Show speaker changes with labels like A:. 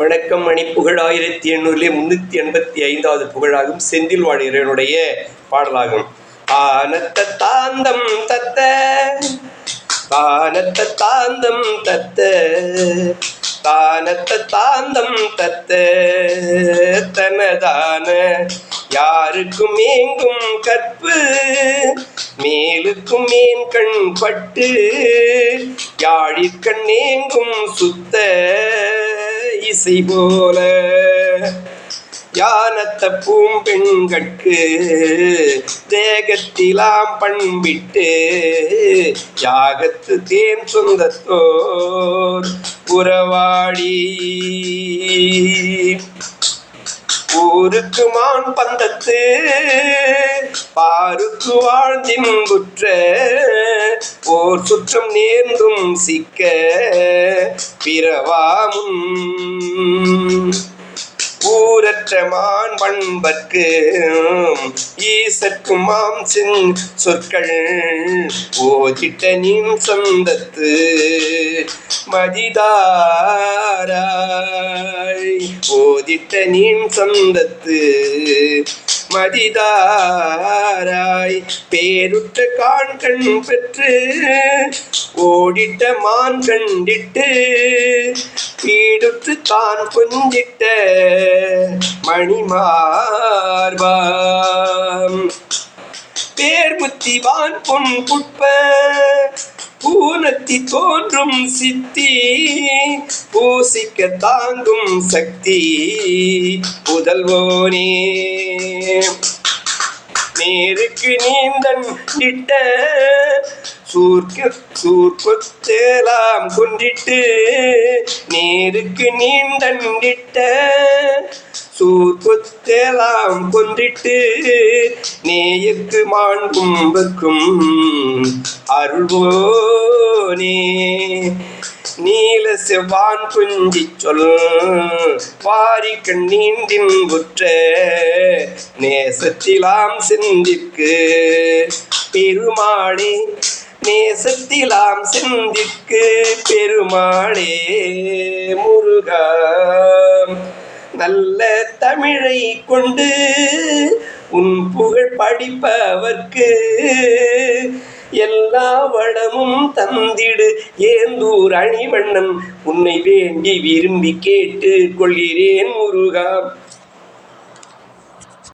A: வணக்கம் மணி ஆயிரத்தி எண்ணூறிலே முன்னூற்றி எண்பத்தி ஐந்தாவது புகழாகும். செந்தில் வாழ் பாடலாகும். ஆனத்த தாந்தம் தத்த தானத்த தாந்தம் தத்த தானத்த தாந்தம் தத்த தனதான யாருக்கும் ஏங்கும் கற்பு மேலுக்கும் மேன் கண் பட்டு யாழிற்கண் ஏங்கும் சுத்த இசை போல யானத்த பூம்பெண்கட்கு தேகத்திலாம் பண்பிட்டு யாகத்து தேன் சொந்தத்தோர் உறவாடி. ஊருக்கு மான் பந்தத்து பாருக்கு வாழ்ந்தின்புற்ற ஓர் சுற்றம் நேர்ந்தும் சிக்க பிறவாமும். ஊரற்ற மான் பண்பற்கு ஈசற்கும் மாம் சென் சொற்கள். ஓதிட்ட நின் சொந்தத்து மதிதாராய். ஓதிட்ட நின் சொந்தத்து மதிதாராய் பேருற்ற கான் கண் பெற்று ஓடிட்ட மான் கண்டிட்டு வீடுற்று தான் கொஞ்சிட்ட மணிமார்பாம் பேர் புத்திவான் பொன் புட்ப பூனத்தி தோன்றும் சித்தி பூசிக்க தாங்கும் சக்தி புதல்வோனே. நேருக்கு நீந்தன் இட்ட சூர்க்கு சூர்க்குத்தேலாம் கொண்டிட்டு நேருக்கு நீந்தன் நீந்தண்டிட்ட சூர்க்குத்தேலாம் கொண்டிட்டு நேயக்கு மாண்பும்பக்கும் அருள்வோனே நீல செவ்வான் குஞ்சி சொல் பாரி கண்ணீண்டின் புற்ற நேசத்திலாம் சிந்திக்கு பெருமாளே நேசத்திலாம் சிந்திக்கு பெருமாளே முருகா நல்ல தமிழை கொண்டு உன் புகழ் படிப்பவர்க்கு எல்லா வளமும் தந்திடு. ஏந்தூர் அணிவண்ணம் உன்னை வேண்டி விரும்பி கேட்டு கொள்கிறேன் முருகா.